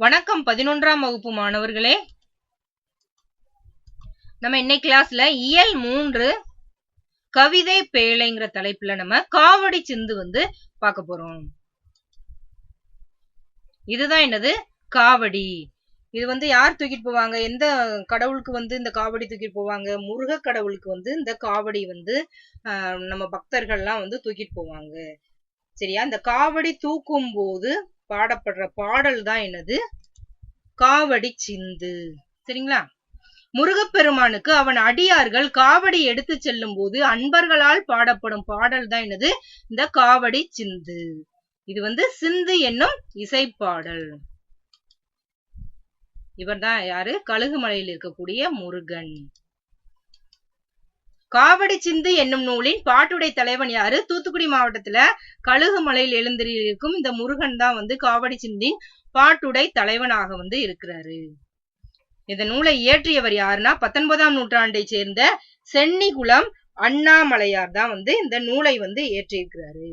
வணக்கம் பதினொன்றாம் வகுப்பு மாணவர்களே. நம்ம இன்னைக்கு கிளாஸ்ல இயல் மூன்று கவிதை பேழைங்கிற தலைப்புல நம்ம காவடி சிந்து வந்து பார்க்க போறோம். இதுதான் என்னது? காவடி. இது வந்து யார் தூக்கிட்டு போவாங்க? எந்த கடவுளுக்கு வந்து இந்த காவடி தூக்கிட்டு போவாங்க? முருக கடவுளுக்கு வந்து இந்த காவடி வந்து ஆஹ், நம்ம பக்தர்கள்லாம் வந்து தூக்கிட்டு போவாங்க. சரியா? இந்த காவடி தூக்கும் போது பாடப்படுற பாடல் தான் என்னது? காவடி சிந்து. சரிங்களா? முருகப்பெருமானுக்கு அவன் அடியார்கள் காவடி எடுத்து செல்லும் போது அன்பர்களால் பாடப்படும் பாடல் தான் என்னது? இந்த காவடி சிந்து. இது வந்து சிந்து என்னும் இசைப்பாடல். இவர்தான் யாரு? கழுகுமலையில் இருக்கக்கூடிய முருகன். காவடி சிந்து என்னும் நூலின் பாட்டுடை தலைவன் யாரு? தூத்துக்குடி மாவட்டத்துல கழுகுமலையில் எழுந்திருக்கும் இந்த முருகன் தான் வந்து காவடி சிந்தின் பாட்டுடை தலைவனாக வந்து இருக்கிறாரு. இந்த நூலை இயற்றியவர் யாருன்னா பத்தொன்பதாம் நூற்றாண்டை சேர்ந்த சென்னிகுளம் அண்ணாமலையார் தான் வந்து இந்த நூலை வந்து இயற்றியிருக்கிறாரு.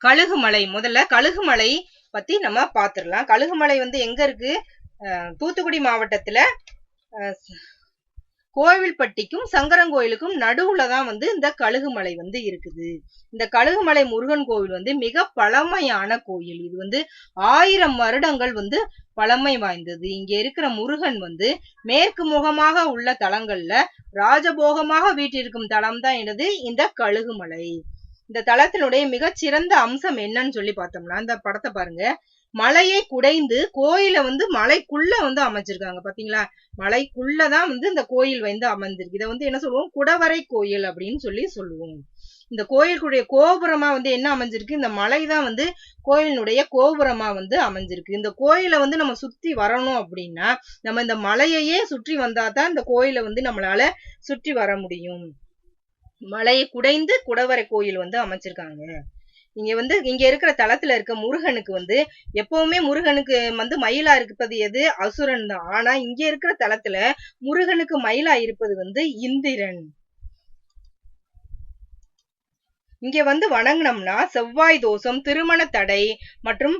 கழுகுமலை முதல்ல கழுகுமலை பத்தி நம்ம பாத்துடலாம் கழுகுமலை வந்து எங்க இருக்கு? தூத்துக்குடி மாவட்டத்துல அஹ், கோவில்பட்டிக்கும் சங்கரங்கோயிலுக்கும் நடுவுல தான் வந்து இந்த கழுகுமலை வந்து இருக்குது. இந்த கழுகுமலை முருகன் கோவில் வந்து மிக பழமையான கோயில். இது வந்து ஆயிரம் வருடங்கள் வந்து பழமை வாய்ந்தது. இங்க இருக்கிற முருகன் வந்து மேற்கு முகமாக உள்ள தலங்கள்ல ராஜபோகமாக வீட்டிருக்கும் தலம் தான் என்னது இந்த கழுகுமலை இந்த தலத்தினுடைய மிகச்சிறந்த அம்சம் என்னன்னு சொல்லி பார்த்தோம்னா இந்த படத்தை பாருங்க. மலையை குடைந்து கோயிலை வந்து மலைக்குள்ள வந்து அமைச்சிருக்காங்க பாத்தீங்களா? மலைக்குள்ளதான் வந்து இந்த கோயில் வந்து அமைஞ்சிருக்கு இதை வந்து என்ன சொல்லுவோம்? குடவரை கோயில் அப்படின்னு சொல்லி சொல்லுவோம். இந்த கோயிலுக்குடைய கோபுரமா வந்து என்ன அமைஞ்சிருக்கு? இந்த மலை தான் வந்து கோயிலினுடைய கோபுரமா வந்து அமைஞ்சிருக்கு. இந்த கோயிலை வந்து நம்ம சுத்தி வரணும் அப்படின்னா நம்ம இந்த மலையையே சுற்றி வந்தா தான் இந்த கோயிலை வந்து நம்மளால சுற்றி வர முடியும். மலையை குடைந்து குடவரை கோயில் வந்து அமைச்சிருக்காங்க. இங்க வந்து இங்க இருக்கிற தளத்துல இருக்க முருகனுக்கு வந்து எப்பவுமே முருகனுக்கு வந்து மயிலா இருப்பது எது? அசுரன் தான். ஆனா இங்க இருக்கிற தளத்துல முருகனுக்கு மயிலா இருப்பது வந்து இந்திரன். இங்க வந்து வணங்கினோம்னா செவ்வாய் தோஷம் திருமண தடை மற்றும்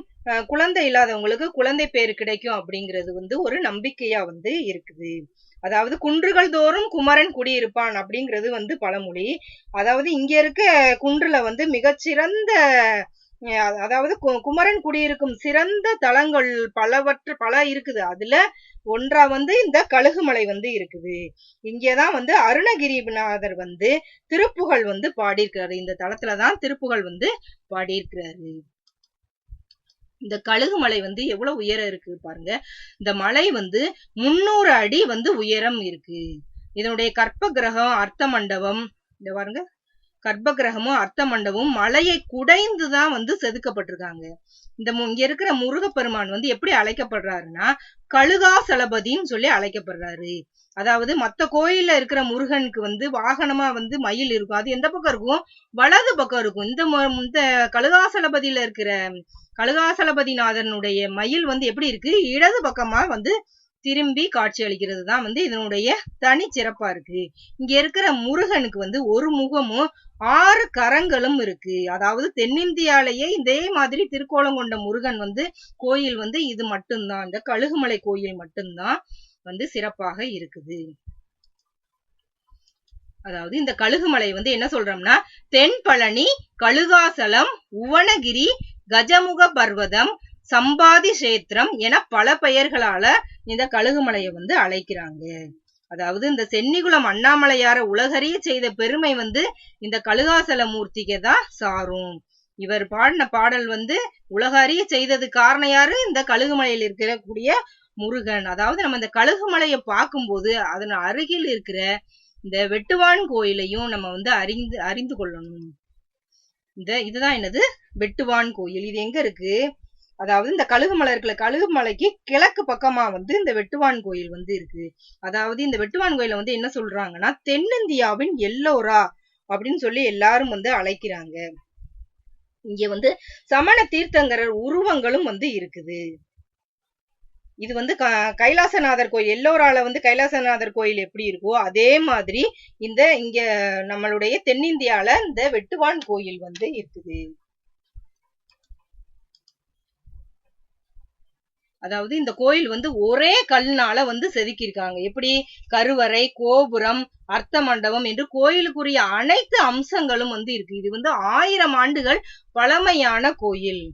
குழந்தை இல்லாதவங்களுக்கு குழந்தை பேர் கிடைக்கும் அப்படிங்கிறது வந்து ஒரு நம்பிக்கையா வந்து இருக்குது. அதாவது குன்றுகள் தோறும் குமரன் குடியிருப்பான் அப்படிங்கிறது வந்து பழமொழி. அதாவது இங்க இருக்க குன்றுல வந்து மிகச்சிறந்த அதாவது கு- குமரன் குடியிருக்கும் சிறந்த தலங்கள் பலவற்று பல இருக்குது. அதுல ஒன்றா வந்து இந்த கழுகுமலை வந்து இருக்குது. இங்கேதான் வந்து அருணகிரிநாதர் வந்து திருப்புகழ் வந்து பாடியிருக்கிறாரு. இந்த தளத்துலதான் திருப்புகழ் வந்து பாடியிருக்கிறாரு. இந்த கழுகு மலை வந்து எவ்வளவு உயரம் இருக்கு பாருங்க. இந்த மலை வந்து முன்னூறு அடி வந்து உயரம் இருக்கு. இதனுடைய கற்ப கிரகம் அர்த்த மண்டபம் இந்த பாருங்க. கர்ப்ப கிரகமும் அர்த்த மண்டபமும் மலையை குடைந்துதான் வந்து செதுக்கப்பட்டிருக்காங்க. இந்த இங்க இருக்கிற முருகப்பெருமான் வந்து எப்படி அழைக்கப்படுறாருன்னா கழுகாசலபதின்னு சொல்லி அழைக்கப்படுறாரு. அதாவது மத்த கோயில்ல இருக்கிற முருகனுக்கு வந்து வாகனமா வந்து மயில் இருக்கும். அது எந்த பக்கம் இருக்கும்? வலது பக்கம் இருக்கும். இந்த இந்த கழுகாசலபதியில இருக்கிற கழுகாசலபதிநாதனுடைய மயில் வந்து எப்படி இருக்கு? இடது பக்கமா வந்து திரும்பி காட்சி அளிக்கிறது தான் வந்து இதனுடைய தனி சிறப்பா இருக்கு. இங்க இருக்கிற முருகனுக்கு வந்து ஒரு முகமும் ஆறு கரங்களும் இருக்கு. அதாவது தென்னிந்தியாலேயே இதே மாதிரி திருக்கோலம் கொண்ட முருகன் வந்து கோயில் வந்து இது மட்டும்தான். இந்த கழுகுமலை கோயில் மட்டும்தான் வந்து சிறப்பாக இருக்குது. அதாவது இந்த கழுகுமலை வந்து என்ன சொல்றோம்னா தென்பழனி கழுகாசலம் உவனகிரி கஜமுக பர்வதம் சம்பாதி சேத்திரம் என பல பெயர்களால இந்த கழுகுமலையை வந்து அழைக்கிறாங்க. அதாவது இந்த சென்னிகுளம் அண்ணாமலையார உலகறிய செய்த பெருமை வந்து இந்த கழுகாசல மூர்த்திக்கு தான் சாரும். இவர் பாடின பாடல் வந்து உலகறிய செய்தது காரணம் யாரு? இந்த கழுகுமலையில் இருக்கக்கூடிய முருகன். அதாவது நம்ம இந்த கழுகுமலையை பார்க்கும்போது அதன் அருகில் இருக்கிற இந்த வெட்டுவான் கோயிலையும் நம்ம வந்து அறிந்து அறிந்து கொள்ளணும். இந்த இதுதான் என்னது? வெட்டுவான் கோயில். இது எங்க இருக்கு? அதாவது இந்த கழுகுமலை இருக்குல்ல கழுகுமலைக்கு கிழக்கு பக்கமா வந்து இந்த வெட்டுவான் கோயில் வந்து இருக்கு. அதாவது இந்த வெட்டுவான் கோயில வந்து என்ன சொல்றாங்கன்னா தென்னிந்தியாவின் எல்லோரா அப்படின்னு சொல்லி எல்லாரும் வந்து அழைக்கிறாங்க. இங்க வந்து சமண தீர்த்தங்கரர் உருவங்களும் வந்து இருக்குது. இது வந்து க- கைலாசநாதர் கோயில். எல்லோரால வந்து கைலாசநாதர் கோயில் எப்படி இருக்கோ அதே மாதிரி இந்த இங்க நம்மளுடைய தென்னிந்தியால இந்த வெட்டுவான் கோயில் வந்து இருக்குது. அதாவது இந்த கோயில் வந்து ஒரே கல்னால வந்து செதுக்கியிருக்காங்க. எப்படி? கருவறை கோபுரம் அர்த்த மண்டபம் என்று கோயிலுக்குரிய அனைத்து அம்சங்களும் வந்து இருக்கு. இது வந்து ஆயிரம் ஆண்டுகள் பழமையான கோயில்.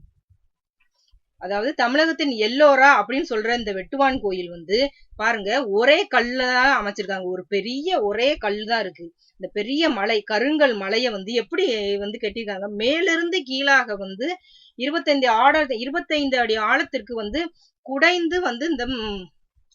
அதாவது தமிழகத்தின் எல்லோரா அப்படின்னு சொல்ற இந்த வெட்டுவான் கோயில் வந்து பாருங்க ஒரே கல்ல அமைச்சிருக்காங்க. ஒரு பெரிய ஒரே கல் தான் இருக்கு. இந்த பெரிய மலை கருங்கல் மலையை வந்து எப்படி வந்து கட்டியிருக்காங்க? மேலிருந்து கீழாக வந்து இருபத்தைந்து ஆட இருபத்தைந்து அடி ஆழத்திற்கு வந்து குடைந்து வந்து இந்த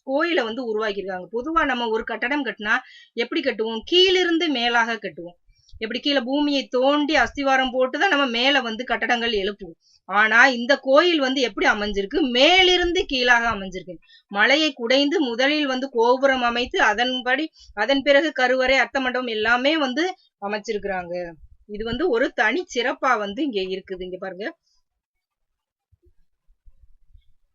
கோயிலை வந்து உருவாக்கியிருக்காங்க. பொதுவா நம்ம ஒரு கட்டடம் கட்டினா எப்படி கட்டுவோம்? கீழிருந்து மேலாக கட்டுவோம். எப்படி கீழே பூமியை தோண்டி அஸ்திவாரம் போட்டுதான் நம்ம மேல வந்து கட்டடங்கள் எழுப்புவோம். ஆனா இந்த கோயில் வந்து எப்படி அமைஞ்சிருக்கு? மேலிருந்து கீழாக அமைஞ்சிருக்கு. மலையை குடைந்து முதலில் வந்து கோபுரம் அமைத்து அதன்படி அதன் பிறகு கருவறை அர்த்த மண்டபம் எல்லாமே வந்து அமைச்சிருக்கிறாங்க. இது வந்து ஒரு தனி சிறப்பா வந்து இங்க இருக்குது. இங்க பாருங்க.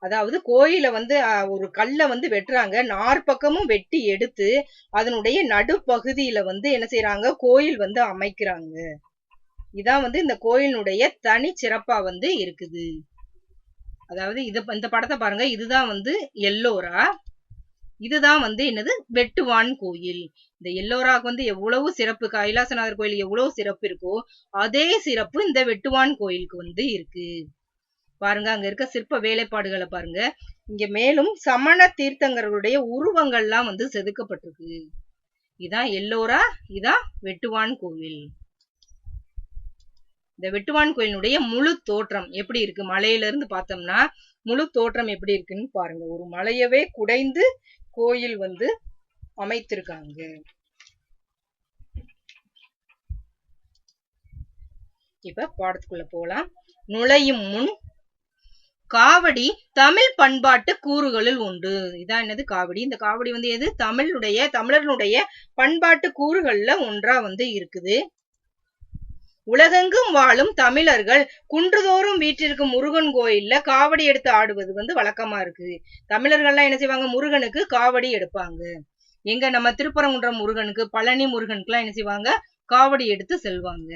அதாவது கோயில வந்து ஒரு கல்லை வந்து வெட்டுறாங்க. நாற்பக்கமும் வெட்டி எடுத்து அதனுடைய நடுப்பகுதியில வந்து என்ன செய்யறாங்க கோயில் வந்து அமைக்கிறாங்க. இதான் வந்து இந்த கோயிலினுடைய தனி சிறப்பா வந்து இருக்குது. அதாவது இத இந்த படத்தை பாருங்க. இதுதான் வந்து எல்லோரா. இதுதான் வந்து என்னது? வெட்டுவான் கோயில். இந்த எல்லோராக்கு வந்து எவ்வளவு சிறப்பு? கைலாசநாதர் கோயில் எவ்வளவு சிறப்பு இருக்கோ அதே சிறப்பு இந்த வெட்டுவான் கோயிலுக்கு வந்து இருக்கு. பாருங்க அங்க இருக்க சிற்ப வேலைப்பாடுகளை பாருங்க. இங்க மேலும் சமண தீர்த்தங்கர்களுடைய உருவங்கள்லாம் வந்து செதுக்கப்பட்டிருக்கு. இதான் எல்லோரா? இதான் வெட்டுவான் கோவில். இந்த வெட்டுவான் கோயிலினுடைய முழு தோற்றம் எப்படி இருக்கு? மலையில இருந்து பார்த்தோம்னா முழு தோற்றம் எப்படி இருக்குன்னு பாருங்க. ஒரு மலையவே குடைந்து கோயில் வந்து அமைத்திருக்காங்க. இப்ப பாடத்துக்குள்ள போலாம். நுழையும் முன் காவடி தமிழ் பண்பாட்டு கூறுகளில் உண்டு இதான் என்னது காவடி? இந்த காவடி வந்து எது? தமிழுடைய தமிழர்களுடைய பண்பாட்டு கூறுகள்ல ஒன்றா வந்து இருக்குது. உலகெங்கும் வாழும் தமிழர்கள் குன்றுதோறும் வீட்டிற்கு முருகன் கோயில்ல காவடி எடுத்து ஆடுவது வந்து வழக்கமா இருக்கு. தமிழர்கள்லாம் என்ன செய்வாங்க? முருகனுக்கு காவடி எடுப்பாங்க. எங்க நம்ம திருப்பரங்குன்றம் முருகனுக்கு பழனி முருகனுக்குலாம் என்ன செய்வாங்க? காவடி எடுத்து செல்வாங்க.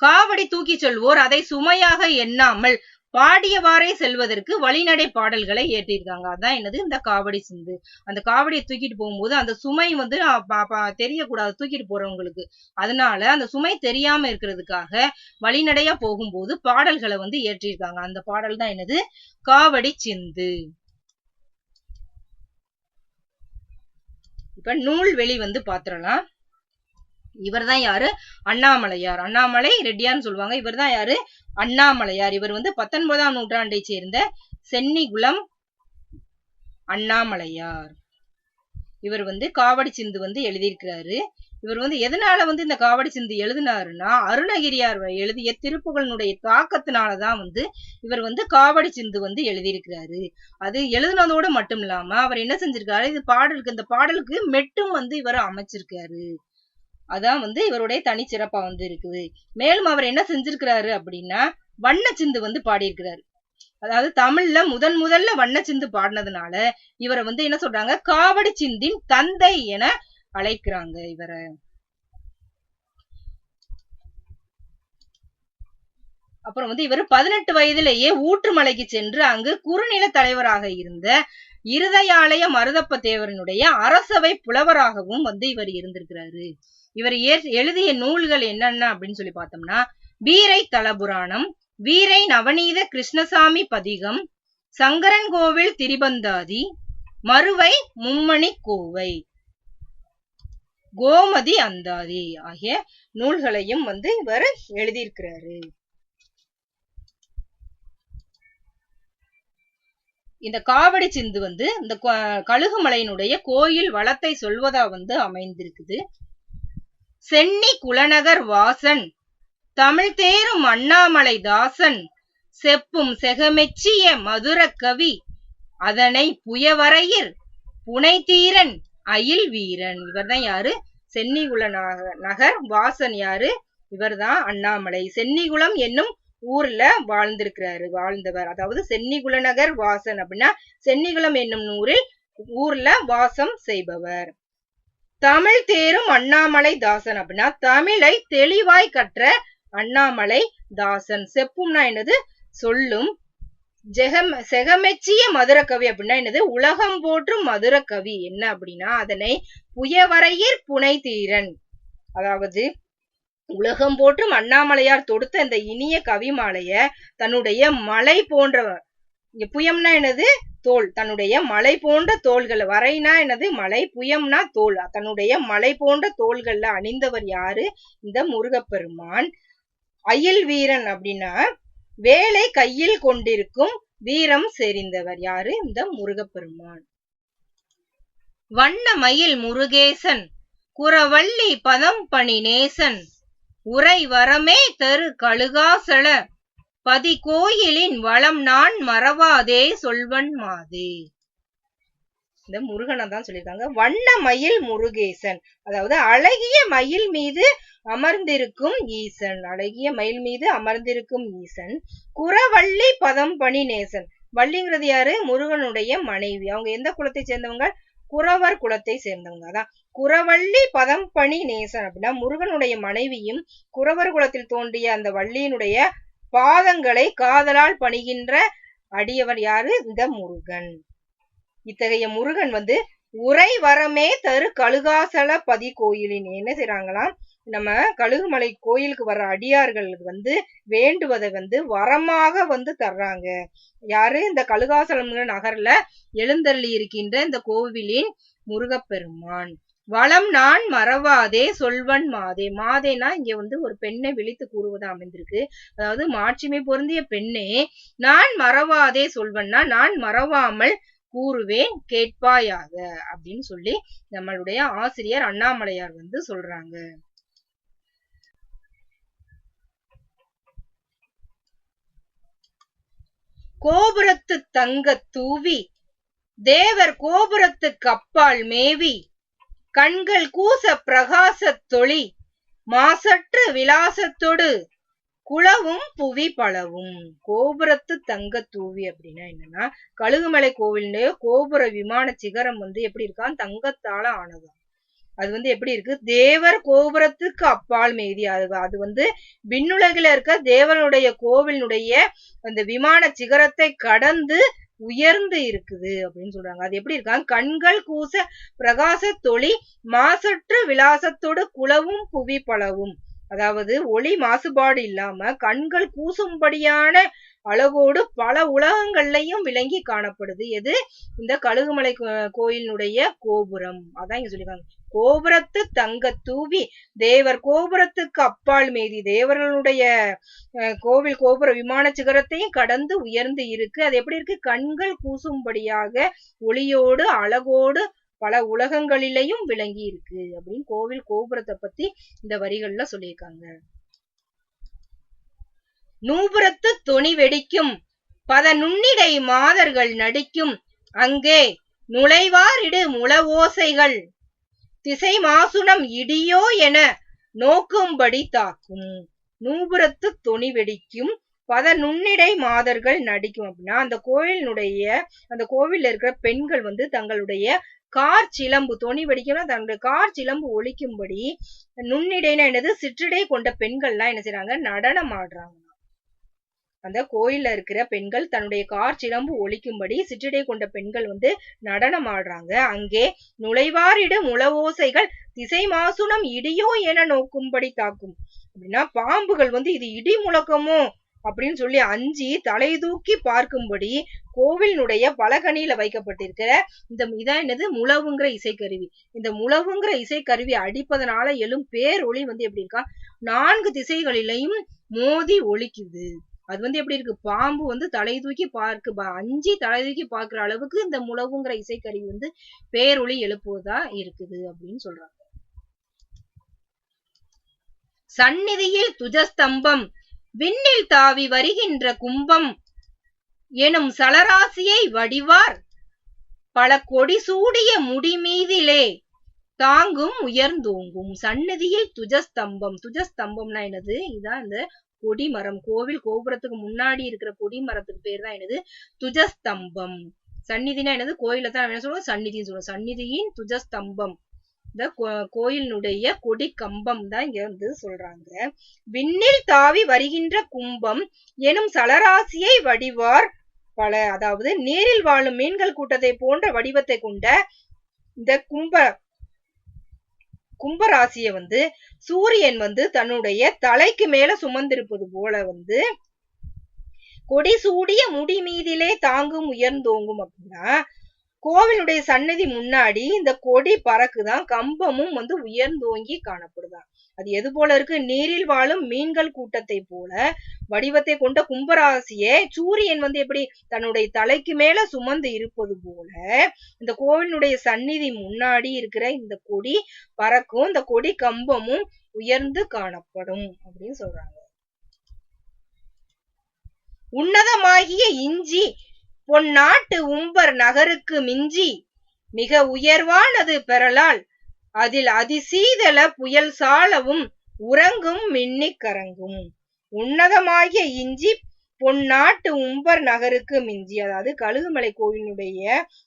காவடி தூக்கி செல்வோர் அதை சுமையாக எண்ணாமல் பாடியவாறே செல்வதற்கு வழிநடை பாடல்களை ஏற்றியிருக்காங்க அதான் என்னது? இந்த காவடி சிந்து. அந்த காவடியை தூக்கிட்டு போகும்போது அந்த சுமை வந்து தெரியக்கூடாது. தூக்கிட்டு போறவங்களுக்கு. அதனால அந்த சுமை தெரியாம இருக்கிறதுக்காக வழிநடையா போகும்போது பாடல்களை வந்து ஏற்றியிருக்காங்க அந்த பாடல் தான் என்னது? காவடி சிந்து. இப்ப நூல்வெளி வந்து பாத்திரலாம். இவர் தான் யாரு? அண்ணாமலையார். அண்ணாமலை ரெட்டியார்னு சொல்லுவாங்க. இவர்தான் யாரு? அண்ணாமலையார். இவர் வந்து பத்தொன்பதாம் நூற்றாண்டை சேர்ந்த சென்னிகுளம் அண்ணாமலையார். இவர் வந்து காவடி சிந்து வந்து எழுதியிருக்கிறாரு. இவர் வந்து எதனால வந்து இந்த காவடி சிந்து எழுதினாருன்னா அருணகிரியார் எழுதிய திருப்புகளினுடைய தாக்கத்தினாலதான் வந்து இவர் வந்து காவடி சிந்து வந்து எழுதியிருக்கிறாரு. அது எழுதுனதோடு மட்டும் இல்லாம அவர் என்ன செஞ்சிருக்காரு? இது பாடலுக்கு இந்த பாடலுக்கு மெட்டும் வந்து இவர் அமைச்சிருக்காரு. அதான் வந்து இவருடைய தனிச்சிறப்பா வந்து இருக்குது. மேலும் அவர் என்ன செஞ்சிருக்கிறாரு அப்படின்னா வண்ணச்சிந்து வந்து பாடியிருக்கிறாரு. அதாவது தமிழ்ல முதன் முதல்ல வண்ணச்சிந்து பாடினதுனால இவரை வந்து என்ன சொல்றாங்க? காவடி சிந்தின் தந்தை என அழைக்கிறாங்க இவரை. அப்புறம் வந்து இவர் பதினெட்டு வயதிலேயே ஊற்றுமலைக்கு சென்று அங்கு குறுநில தலைவராக இருந்த இருதயாலய மருதப்ப தேவரனுடைய அரசவை புலவராகவும் வந்து இவர் இருந்திருக்கிறாரு. இவர் எழுதிய நூல்கள் என்னென்ன அப்படின்னு சொல்லி பார்த்தோம்னா வீரை தலபுராணம் வீரை நவநீத கிருஷ்ணசாமி பதிகம் சங்கரன் கோவில் திரிபந்தாதி மறுவை மும்மணி கோவை கோமதி அந்தாதி ஆகிய நூல்களையும் வந்து இவர் எழுதியிருக்கிறாரு. இந்த காவடி சிந்து வந்து இந்த கழுகுமலையினுடைய கோயில் வளத்தை சொல்வதா வந்து அமைந்திருக்குது. சென்னி குலநகர் வாசன் தமிழ் தேரும் அண்ணாமலை தாசன் செப்பும் செகமெச்சிய மதுர கவி அதனை புயவரையில் புனைதீரன் அயில் வீரன். இவர்தான் யாரு? சென்னிகுல நக- நகர் வாசன் யாரு? இவர்தான் அண்ணாமலை. சென்னிகுளம் என்னும் ஊர்ல வாழ்ந்திருக்கிறாரு வாழ்ந்தவர். அதாவது சென்னிகுலநகர் வாசன் அப்படின்னா சென்னிகுளம் என்னும் ஊரில் ஊர்ல வாசம் செய்பவர். தமிழ் தேரும் அண்ணாமலை தாசன் அப்படின்னா தமிழை தெளிவாய் கற்ற அண்ணாமலை தாசன். செப்பும்னா என்னது? சொல்லும். ஜெகம் செகமெச்சிய மதுர கவி அப்படின்னா என்னது? உலகம் போற்றும் மதுர கவி என்ன அப்படின்னா அதனை புயவரையீர் புனை தீரன் அதாவது உலகம் போற்றும் அண்ணாமலையார் தொடுத்த இந்த இனிய கவிமாலைய தன்னுடைய மலை போன்றவர் இங்க புயம்னா என்னது? தோல் தன்னுடைய மலை போன்ற தோள்கள். வரைனா எனது மலை புயம்னா தோல். தன்னுடைய மலை போன்ற தோள்கள்ல அணிந்தவர் யாரு? இந்த முருகப்பெருமான். அயில் வீரன் அப்படின்னா வேலை கையில் கொண்டிருக்கும் வீரம் செறிந்தவர் யாரு? இந்த முருகப்பெருமான். வண்ண மயில் முருகேசன் குறவள்ளி பதம் பணி நேசன் உரை வரமே தரு கழுகாசல பதி கோயிலின் வளம் நான் மறவாதே சொல்வன் மாதே. இந்த முருகனை தான் சொல்லியிருக்காங்க. வண்ண மயில் முருகேசன். அதாவது அழகிய மயில் மீது அமர்ந்திருக்கும் ஈசன். அழகிய மயில் மீது அமர்ந்திருக்கும் ஈசன். குறவள்ளி பதம் பணி நேசன். வள்ளிங்கிறது யாரு? முருகனுடைய மனைவி. அவங்க எந்த குலத்தை சேர்ந்தவங்க? குறவர் குலத்தை சேர்ந்தவங்க. அதான். குறவள்ளி பதம் பணி நேசன் அப்படின்னா முருகனுடைய மனைவியும் குறவர் குலத்தில் தோன்றிய அந்த வள்ளியினுடைய பாதங்களை காதலால் பணிகின்ற அடியவர் யாரு? இந்த முருகன். இத்தகைய முருகன் வந்து உரை வரமே தரு கழுகாசல பதி கோயிலின் என்ன செய்யறாங்களாம் நம்ம கழுகுமலை கோயிலுக்கு வர்ற அடியார்களுக்கு வந்து வேண்டுவதை வந்து வரமாக வந்து தர்றாங்க. யாரு? இந்த கழுகாசலம் நகர்ல எழுந்தள்ளி இருக்கின்ற இந்த கோவிலின் முருகப்பெருமான். வளம் நான் மறவாதே சொல்வன் மாதே. மாதேனா இங்க வந்து ஒரு பெண்ணை விழித்து கூறுவதா அமைந்திருக்கு. அதாவது மாட்சிமை பொருந்திய பெண்ணே நான் மறவாதே சொல்வன்னா நான் மறவாமல் கூறுவேன் கேட்பாயாக அப்படின்னு சொல்லி நம்மளுடைய ஆசிரியர் அண்ணாமலையார் வந்து சொல்றாங்க. கோபுரத்து தங்க தூவி தேவர் கோபுரத்துக்கு அப்பால் மேவி கண்கள் கூச பிரகாசத் தொளி மாசற்று விலாசத்தொடு குளவும் புவி பலவும். கோபுரத்து தங்க தூவி அப்படின்னா என்னன்னா கழுகுமலை கோவிலுடைய கோபுர விமான சிகரம் வந்து எப்படி இருக்கான்? தங்கத்தால ஆனதாம் அது வந்து எப்படி இருக்கு? தேவர் கோபுரத்துக்கு அப்பால் மீதி. அது அது வந்து விண்ணுலகில இருக்க தேவனுடைய கோவிலுடைய அந்த விமான சிகரத்தை கடந்து உயர்ந்து இருக்குது அப்படின்னு சொல்றாங்க. அது எப்படி இருக்காங்க கண்கள் கூச பிரகாச தொளி மாசற்ற விலாசத்தோடு குளவும் புவி பலவும். அதாவது ஒளி மாசுபாடு இல்லாம கண்கள் கூசும்படியான அழகோடு பல உலகங்கள்லயும் விளங்கி காணப்படுது. எது? இந்த கழுகுமலை கோயிலினுடைய கோபுரம். அதான் இங்க சொல்லிருக்காங்க கோபுரத்து தங்க தூவி தேவர் கோபுரத்துக்கு அப்பால் மீதி தேவர்களுடைய அஹ், கோவில் கோபுர விமான சிகரத்தையும் கடந்து உயர்ந்து இருக்கு. அது எப்படி இருக்கு? கண்கள் கூசும்படியாக ஒளியோடு அழகோடு பல உலகங்களிலையும் விளங்கி இருக்கு அப்படின்னு கோவில் கோபுரத்தை பத்தி இந்த வரிகள்ல சொல்லியிருக்காங்க. நூபுரத்து தொனி வெடிக்கும். பத நுண்ணிடை மாதர்கள் நடிக்கும். அங்கே நுழைவாரிடு முள ஓசைகள் திசை மாசுனம் இடியோ என நோக்கும்படி தாக்கும். நூபுரத்து தொனி வெடிக்கும். பத நுண்ணிடை மாதர்கள் நடிக்கும். அப்படின்னா அந்த கோவிலினுடைய அந்த கோவில்ல இருக்கிற பெண்கள் வந்து தங்களுடைய கார் சிலம்பு தொனி வெடிக்கணும் தன்னுடைய கார் சிலம்பு ஒழிக்கும்படி நுண்ணிடைனா என்னது? சிற்றிடை கொண்ட பெண்கள்லாம் என்ன செய்யறாங்க நடனம் ஆடுறாங்க. அந்த கோயில்ல இருக்கிற பெண்கள் தன்னுடைய கார் சிலம்பு ஒழிக்கும்படி சிற்றிடை கொண்ட பெண்கள் வந்து நடனம் ஆடுறாங்க. அங்கே நுழைவாரிடு முளவோசைகள் திசை மாசுனம் இடியோ என நோக்கும்படி தாக்கும். அப்படின்னா பாம்புகள் வந்து இது இடி முழக்கமோ அப்படின்னு சொல்லி அஞ்சி தலை தூக்கி பார்க்கும்படி கோவிலினுடைய பலகனியில வைக்கப்பட்டிருக்கிற இந்த இதான் என்னது? முழவுங்கிற இசைக்கருவி. இந்த முழவுங்கிற இசைக்கருவி அடிப்பதனால எழும் பேரொளி வந்து எப்படி இருக்கா? நான்கு திசைகளிலையும் மோதி ஒழிக்குது அது வந்து எப்படி இருக்கு? பாம்பு வந்து தலை தூக்கி பார்க்கு அஞ்சு தலை தூக்கி பார்க்குற அளவுக்கு இந்த முழவுங்கிற இசைக்கருவி வந்து பேரொளி எழுப்புவதா இருக்குது அப்படின்னு சொல்றாங்க. சந்நிதியில் துஜஸ்தம்பம் விண்ணில் தாவி வருகின்ற கும்பம் எனும் சலராசியை வடிவார். பல கொடி சூடிய முடிமீதிலே தாங்கும் உயர்ந்தோங்கும். சன்னதியில் துஜஸ்தம்பம். துஜஸ்தம்பம்னா என்னது? இதான் இந்த கொடிமரம். கோவில் கோபுரத்துக்கு முன்னாடி இருக்கிற கொடிமரத்துக்கு பேர் தான் என்னது? துஜஸ்தம்பம். சந்நிதினா என்னது? கோயில தான் என்ன சொல்லுவோம். சந்நிதின்னு சொல்லுவோம். சந்நிதியின் துஜஸ்தம்பம். இந்த கோ- கோயிலினுடைய கொடி கம்பம் தான் இங்க வந்து சொல்றாங்க. விண்ணில் தாவி வருகின்ற கும்பம் எனும் சலராசியை வடிவார் பல. அதாவது நீரில் வாழும் மீன்கள் கூட்டத்தை போன்ற வடிவத்தை கொண்ட இந்த கும்ப கும்பராசிய வந்து சூரியன் வந்து தன்னுடைய தலைக்கு மேல சுமந்திருப்பது போல வந்து கொடி சூடிய முடி மீதிலே தாங்கும் உயர்ந்தோங்கும் அப்படின்னா கோவிலுடைய சன்னதி முன்னாடி இந்த கொடி பறக்குதான் கம்பமும் வந்து உயர்ந்தோங்கி காணப்படுதான். அது எது போல இருக்கு? நீரில் வாழும் மீன்கள் கூட்டத்தை போல வடிவத்தை கொண்ட கும்பராசியே சூரியன் வந்து எப்படி தன்னுடைய தலைக்கு மேல சுமந்து இருப்பது போல இந்த கோவிலுடைய சந்நிதி முன்னாடி இருக்கிற இந்த கொடி பறக்கும் இந்த கொடி கம்பமும் உயர்ந்து காணப்படும் அப்படின்னு சொல்றாங்க. உன்னதமாகிய இஞ்சி பொன்னாட்டு உம்பர் நகருக்கு மிஞ்சி மிக உயர்வானது பெறலால் அதில் அதிசீதள புயல் சாலவும் உறங்கும் மின்னிக் கரங்கும். உன்னதமாகிய இஞ்சி பொன்னாட்டு உம்பர் நகருக்கு மிஞ்சி அதாவது கழுகுமலை கோயிலுடைய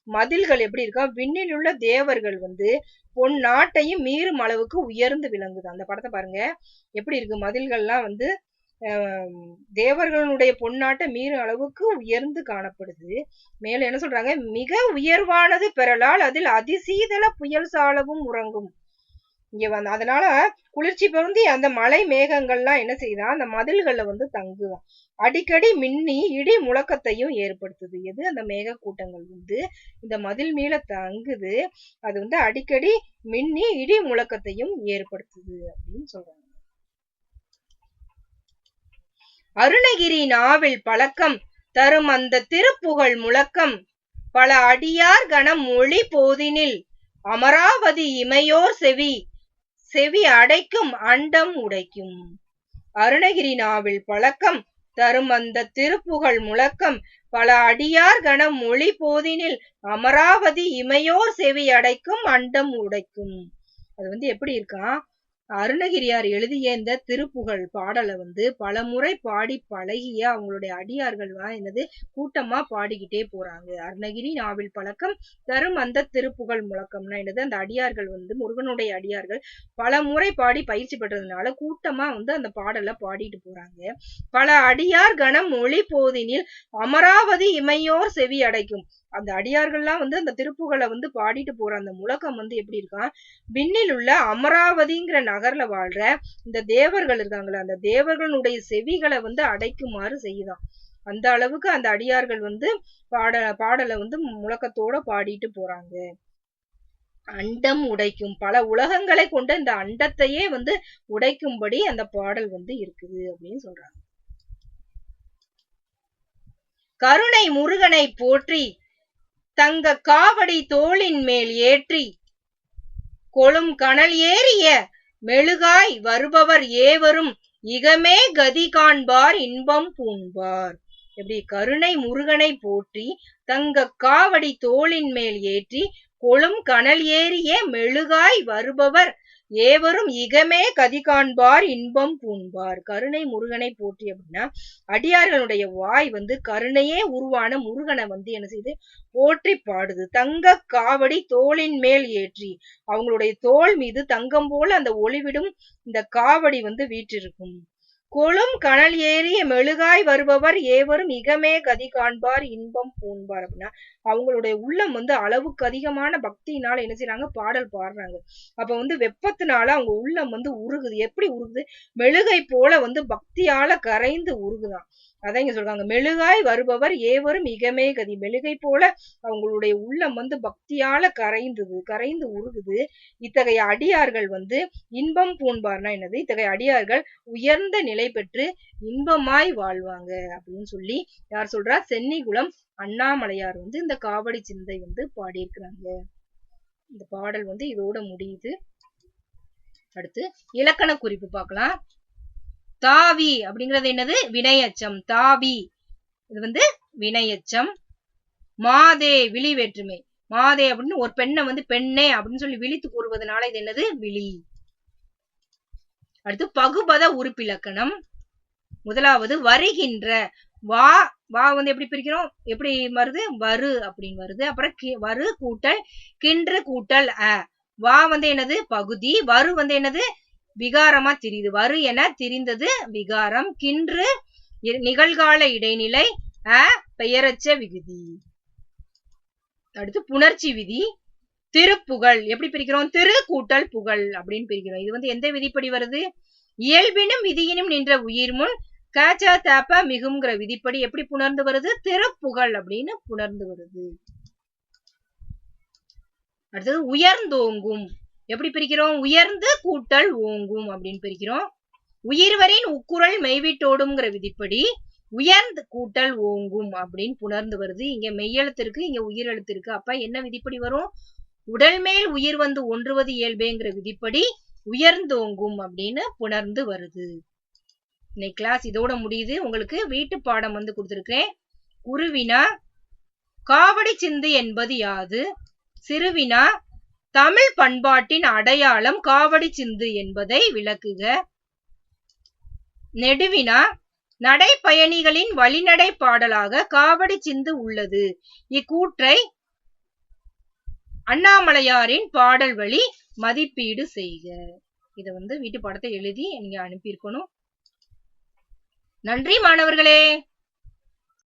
மதில்கள் எப்படி இருக்கா விண்ணில் உள்ள தேவர்கள் வந்து பொன்னாட்டையும் மீறும் அளவுக்கு உயர்ந்து விளங்குது. அந்த படத்தை பாருங்க. எப்படி இருக்கு? மதில்கள்லாம் வந்து தேவர்களுடைய பொன்னாட்ட மீறும் அளவுக்கு உயர்ந்து காணப்படுது. மேல என்ன சொல்றாங்க? மிக உயர்வானது பெறலால் அதில் அதிசீதள புயல் சாலவும் உறங்கும். இங்க வந்து அதனால குளிர்ச்சி பொருந்தி அந்த மலை மேகங்கள்லாம் என்ன செய்யுதா அந்த மதில்கள்ல வந்து தங்குதான். அடிக்கடி மின்னி இடி முழக்கத்தையும் ஏற்படுத்துது. எது? அந்த மேக கூட்டங்கள் வந்து இந்த மதில் மேல தங்குது. அது வந்து அடிக்கடி மின்னி இடி முழக்கத்தையும் ஏற்படுத்துது அப்படின்னு சொல்றாங்க. அருணகிரி நாவில் பழக்கம் தரும் அந்த திருப்புகழ் முழக்கம். பல அடியார் கணம் மொழி போதினில் அமராவதி இமையோர் செவி செவி அடைக்கும் அண்டம் உடைக்கும். அருணகிரி நாவில் பழக்கம் தரும் அந்த திருப்புகழ் முழக்கம். பல அடியார் கணம் மொழி போதினில் அமராவதி இமையோர் செவி அடைக்கும் அண்டம் உடைக்கும். அது வந்து எப்படி இருக்கான் அருணகிரியார் எழுதிய இந்த திருப்புகழ் பாடலை வந்து பல முறை பாடி பழகிய அவங்களுடைய அடியார்கள் என்னது கூட்டமா பாடிக்கிட்டே போறாங்க. அருணகிரி நாவில் பழக்கம் தரும் அந்த திருப்புகழ் முழக்கம்னா என்னது அந்த அடியார்கள் வந்து முருகனுடைய அடியார்கள் பல முறை பாடி பயிற்சி பெற்றதுனால கூட்டமா வந்து அந்த பாடலை பாடிட்டு போறாங்க. பல அடியார் கணம் மொழி போதினில் அமராவதி இமையோர் செவி அடைக்கும். அந்த அடியார்கள்லாம் வந்து அந்த திருப்புகளை வந்து பாடிட்டு போற அந்த முழக்கம் வந்து எப்படி இருக்கான் விண்ணில் உள்ள அமராவதிங்கிற நகர்ல வாழ்ற இந்த தேவர்கள் இருக்காங்களா அந்த தேவர்களுடைய செவிகளை வந்து அடைக்குமாறு செய்யுதான் அந்த அளவுக்கு அந்த அடியார்கள் வந்து பாட பாடலை வந்து முழக்கத்தோட பாடிட்டு போறாங்க. அண்டம் உடைக்கும் பல உலகங்களை கொண்ட இந்த அண்டத்தையே வந்து உடைக்கும்படி அந்த பாடல் வந்து இருக்குது அப்படின்னு சொல்றாங்க. கருணை முருகனை போற்றி தங்க காவடி தோளின் மேல் ஏற்றி கொழும் கனல் ஏறிய மெழுகாய் வருபவர் ஏவரும் இகமே கதி காண்பார் இன்பம் பூண்பார். எப்படி? கருணை முருகனை போற்றி தங்க காவடி தோளின் மேல் ஏற்றி கொழும் கனல் ஏறிய மெழுகாய் வருபவர் ஏவரும் இகமே கதி காண்பார் இன்பம் பூண்பார். கருணை முருகனை போற்றி அப்படின்னா அடியார்களுடைய வாய் வந்து கருணையே உருவான முருகனை வந்து என்ன செய்யுது போற்றி பாடுது. தங்க காவடி தோளின் மேல் ஏற்றி அவங்களுடைய தோல் மீது தங்கம் போல அந்த ஒளிவிடும் இந்த காவடி வந்து வீற்றிருக்கும். கொழும் கனல் ஏறிய மெழுகாய் வருபவர் ஏவரும் இகமே கதி காண்பார் இன்பம் பூண்பார் அப்படின்னா அவங்களுடைய உள்ளம் வந்து அளவுக்கு அதிகமான பக்தியினால என்ன செய்யறாங்க பாடல் பாடுறாங்க. அப்ப வந்து வெப்பத்தினால அவங்க உள்ளம் வந்து உருகுது. எப்படி உருகுது? மெழுகை போல வந்து பக்தியால கரைந்து உருகுதான். அதான் இங்க சொல்றாங்க. மெழுகாய் வருபவர் ஏவரும் இகமே கதி. மெழுகை போல அவங்களுடைய உள்ளம் வந்து பக்தியால கரைந்தது கரைந்து உருகுது. இத்தகைய அடியார்கள் வந்து இன்பம் பூண்பார்னா என்னது? இத்தகைய அடியார்கள் உயர்ந்த நிலை பெற்று இன்பமாய் வாழ்வாங்க அப்படின்னு சொல்லி யார் சொல்றா? சென்னிகுளம் அண்ணாமலையார் வந்து இந்த காவடி சிந்தை வந்து பாடியிருக்கிறாங்க. இந்த பாடல் வந்து இதோட முடியுது. அடுத்து இலக்கண குறிப்பு பார்க்கலாம். தாவி அப்படிங்கிறது என்னது? வினையச்சம். தாவி. இது வந்து வினையச்சம். மாதே விழி வேற்றுமை. மாதே அப்படின்னு ஒரு பெண்ணை வந்து பெண்ணே அப்படின்னு சொல்லி விழித்து கூறுவதனால இது என்னது? விழி. அடுத்து பகுபத உறுப்பிலக்கணம். முதலாவது வருகின்ற. வா வா வந்து எப்படி பிரிக்கிறோம்? எப்படி வருது? வரு அப்படின்னு வருது. அப்புறம் வரு கூட்டல் கின்று கூட்டல் அ. வா வந்து என்னது? பகுதி. வரு வந்து என்னது? விகாரமா திரியுது. வரு என திரிந்தது விகாரம். கின்று நிகழ்கால இடைநிலை அ பெயரச்ச விகுதி. அடுத்து புணர்ச்சி விதி. திருப்புகழ். எப்படி பிரிக்கிறோம்? திரு கூட்டல் புகழ் அப்படின்னு பிரிக்கிறோம். இது வந்து எந்த விதிப்படி வருது? இயல்பினும் விதியினும் நின்ற உயிர் முன் காச்ச தாப்ப மிகுங்கிற விதிப்படி எப்படி புணர்ந்து வருது? திருப்புகழ் அப்படின்னு புணர்ந்து வருது. அடுத்தது உயர்ந்தோங்கும். எப்படி பிரிக்கிறோம்? உயர்ந்து கூட்டல் ஓங்கும் அப்படின்னு பிரிக்கிறோம். உயிர்வரின் உக்குரல் மெய்விட்டோடுங்கிற விதிப்படி உயர்ந்து கூட்டல் ஓங்கும் அப்படின்னு புணர்ந்து வருது. இங்க மெய்யெழுத்து இங்க உயிரெழுத்து அப்ப என்ன விதிப்படி வரும்? உடல் மேல் உயிர் வந்து ஒன்றுவது இயல்பேங்கிற விதிப்படி உயர்ந்தோங்கும் அப்படின்னு புணர்ந்து வருது. இன்னைக்கு கிளாஸ் இதோட முடியுது. உங்களுக்கு வீட்டு பாடம் வந்து கொடுத்துருக்கேன் குருவினா காவடி சிந்து என்பது யாது? சிறுவினா தமிழ் பண்பாட்டின் அடையாளம் காவடி சிந்து என்பதை விளக்குக. நெடுவினா நடைப்பயணிகளின் வழிநடை பாடலாக காவடி சிந்து உள்ளது. இக்கூற்றை அண்ணாமலையாரின் பாடல் வழி மதிப்பீடு செய்க. இத வந்து வீட்டு பாடத்தை எழுதி நீங்க அனுப்பியிருக்கணும். நன்றி மாணவர்களே.